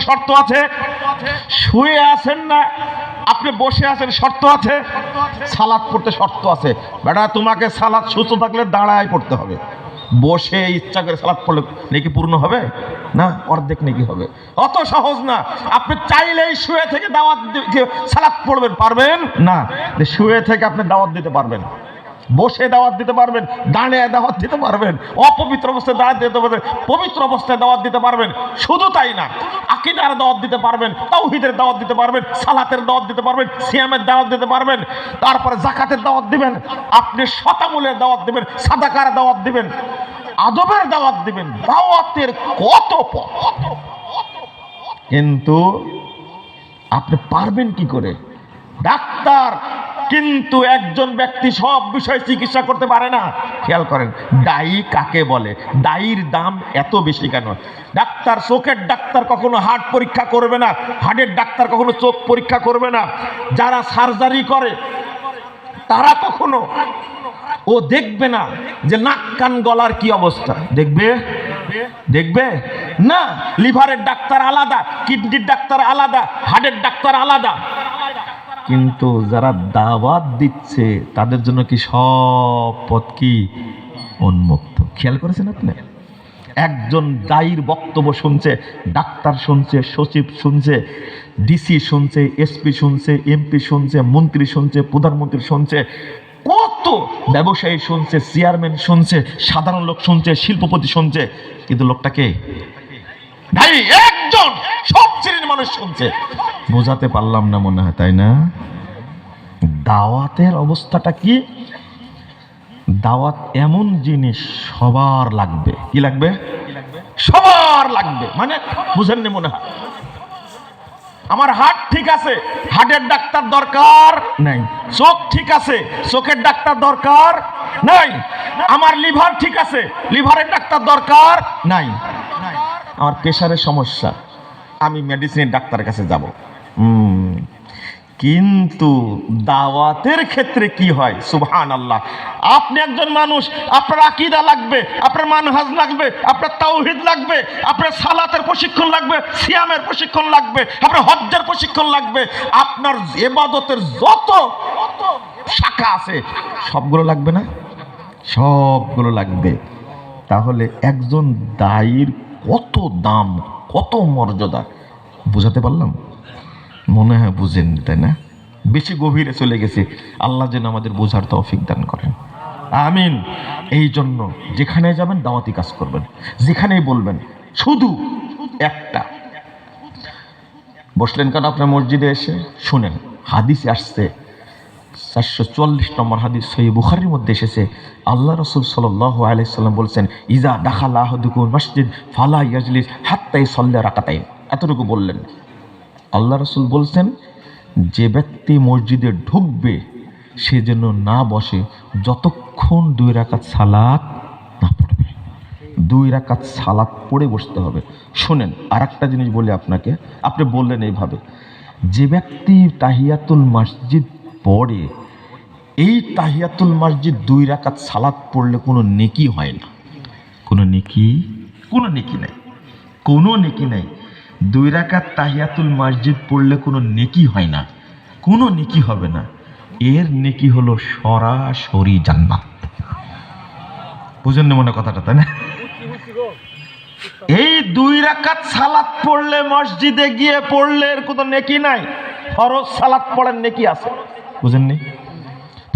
শর্ত আছে? শুয়ে আছেন না? আপনি বসে আছেন, শর্ত আছে? সালাদ পড়তে শর্ত আছে। বেটা, তোমাকে সালাদ সুস্থ থাকলে দাঁড়ায় পড়তে হবে। বসে ইচ্ছা করে সালাদ পড়লে নাকি পূর্ণ হবে? না, অর্ধেক নাকি হবে। অত সহজ না। আপনি চাইলেই শুয়ে থেকে দাওয়াত সালাদ পড়বেন, পারবেন? না শুয়ে থেকে আপনি দাওয়াত দিতে পারবেন। বসে দাওয়াত দিতে পারবেন দাঁড়িয়ে দাওয়াত দিতে পারবেন, অপবিত্র অবস্থায় দাওয়াত দিতে পারবেন, পবিত্র অবস্থায় দাওয়াত দিতে পারবেন, শুধু তাই না, আকিদার দাওয়াত দিতে পারবেন, তাওহিদের দাওয়াত দিতে পারবেন, সালাতের দাওয়াত দিতে পারবেন, সিয়ামের দাওয়াত দিতে পারবেন, তারপরে জাকাতের দাওয়াত দিবেন, আপনি শতামূলের দাওয়াত দিবেন, সাদাকার দাওয়াত দিবেন, আদবের দাওয়াত দিবেন, দাওয়াতের কত পথ? কিন্তু আপনি পারবেন কি করে? ডাক্তার কিন্তু একজন ব্যক্তি সব বিষয়ে চিকিৎসা করতে পারে না। খেয়াল করেন ডাই কাকে বলে? ডাইর দাম এত বেশি কেন? ডাক্তার চোখের ডাক্তার কখনো হার্ট পরীক্ষা করবে না, হার্টের ডাক্তার কখনো চোখ পরীক্ষা করবে না। যারা সার্জারি করে, তারা কখনো ও দেখবে না যে নাক কান গলার কি অবস্থা। দেখবে? দেখবে? না, লিভারের ডাক্তার আলাদা, কিডনির ডাক্তার আলাদা, হার্টের ডাক্তার আলাদা। কিন্তু যারা দাওয়াত দিচ্ছে, তাদের জন্য কি সব পথ কি উন্মুক্ত? খেয়াল করেছেন আপনি? একজন দায়ীর বক্তব্য শুনছে, ডাক্তার শুনছে, সচিব শুনছে ডিসি শুনছে এসপি শুনছে এমপি শুনছে, মন্ত্রী শুনছে, প্রধানমন্ত্রী শুনছে, কত ব্যবসায়ী শুনছে, চেয়ারম্যান শুনছে, সাধারণ লোক শুনছে, শিল্পপতি শুনছে, কিন্তু লোকটাকে ভাই, একজন, সব শ্রেণির মানুষ শুনছে। বোঝাতে পারলাম না মনে হয়, তাই না? দাওয়াতের অবস্থাটা কি? দাওয়াত এমন জিনিস সবার লাগবে। কি লাগবে? সবার লাগবে। মানে বুঝেননি মনে হয়? আমার হাট ঠিক আছে, হার্টের ডাক্তার দরকার নাই। চোখ ঠিক আছে, চোখের ডাক্তার দরকার নাই। আমার লিভার ঠিক আছে, লিভারের ডাক্তার দরকার নাই। আমার প্রেশারের সমস্যা। আমি মেডিসিনের ডাক্তারের কাছে যাব। কিন্তু দাওয়াতের ক্ষেত্রে কি হয়? সুবহান আল্লাহ আপনি একজন মানুষ, আপনার আকিদা লাগবে, আপনার মানহাজ লাগবে, আপনার তাওহিদ লাগবে, আপনার সালাতের প্রশিক্ষণ লাগবে, সিয়ামের প্রশিক্ষণ লাগবে, আপনার হজ্জের প্রশিক্ষণ লাগবে, আপনার এবাদতের যত শাখা আছে, সবগুলো লাগবে না? সবগুলো লাগবে। তাহলে একজন দায়ীর কত দাম, কত মর্যাদা, বুঝাতে পারলাম? মনে হয় বুঝেন তাই না? বেশি গভীরে চলে গেছে। আল্লাহ যেন আমাদের বোঝার তৌফিক দান করেন। আমিন। এই জন্য যেখানে যাবেন দাওয়াতি কাজ করবেন। যেখানেই বলবেন, শুধু একটা। বসলেন কেন আপনার মসজিদে এসে? শুনেন, হাদিসে আসছে, চারশো চল্লিশ নম্বর হাদিস সহি বুখারির মধ্যে এসেছে, আল্লাহ রসুল সাল্লাহ আলাইসাল্লাম বলছেন, ইজা দাখাল মসজিদ, ফালা ইয়াজলিস হাত্তাই সল্লা রাকাতাই এতটুকু বললেন। আল্লাহ রসুল বলছেন, যে ব্যক্তি মসজিদে ঢুকবে, সে যেন না বসে, যতক্ষণ দুই রাকাত সালাত না পড়বে। দুই রাকাত সালাত পড়ে বসতে হবে। শোনেন আর একটা জিনিস বলি আপনাকে। আপনি বললেন এইভাবে, যে ব্যক্তি তাহিয়াতুল মসজিদ পড়ে, এই তাহিয়াতুল মসজিদ দুই রাকাত সালাত পড়লে কোনো নেকি হয় না? কোনো নেকি? কোনো নেকি নাই। কোনো নেকি নাই। দুই রাকাত তাহিয়াতুল মসজিদ পড়লে কোনো নেকি হয় না, কোনো নেকি হবে না। এর নেকি হলো সরাসরি জান্নাত। বুঝেন না মনে কথাটা, তাই না? এই দুই রাকাত সালাত পড়লে, মসজিদে গিয়ে পড়লে এর কোনো নেকি নাই, ফরজ সালাত পড়ার নেকি আছে। বুঝেননি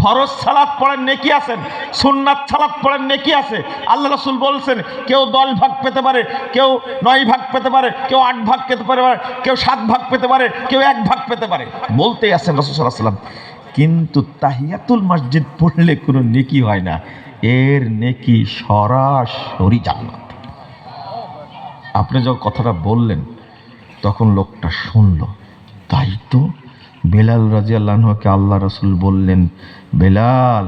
ফরজ সালাত পড়েন, নেকি আছেন? সুন্নাত সালাত পড়েন, নেকি আছে? আল্লাহ রসুল বলছেন, কেউ দশ ভাগ পেতে পারে, কেউ নয় ভাগ পেতে পারে, কেউ আট ভাগ পেতে পারে, কেউ সাত ভাগ পেতে পারে, কেউ এক ভাগ পেতে পারে। বলতেই আছেন রসুল সাল্লাহ সাল্লাম কিন্তু তাহিয়াতুল মসজিদ পড়লে কোনো নেকি হয় না। এর নেকি সরাসরি জান্নাত। আপনি যখন কথাটা বললেন, তখন লোকটা শুনল। তাই তো বেলাল রাজিয়াল্লাহকে আল্লাহ রসুল বললেন বেলাল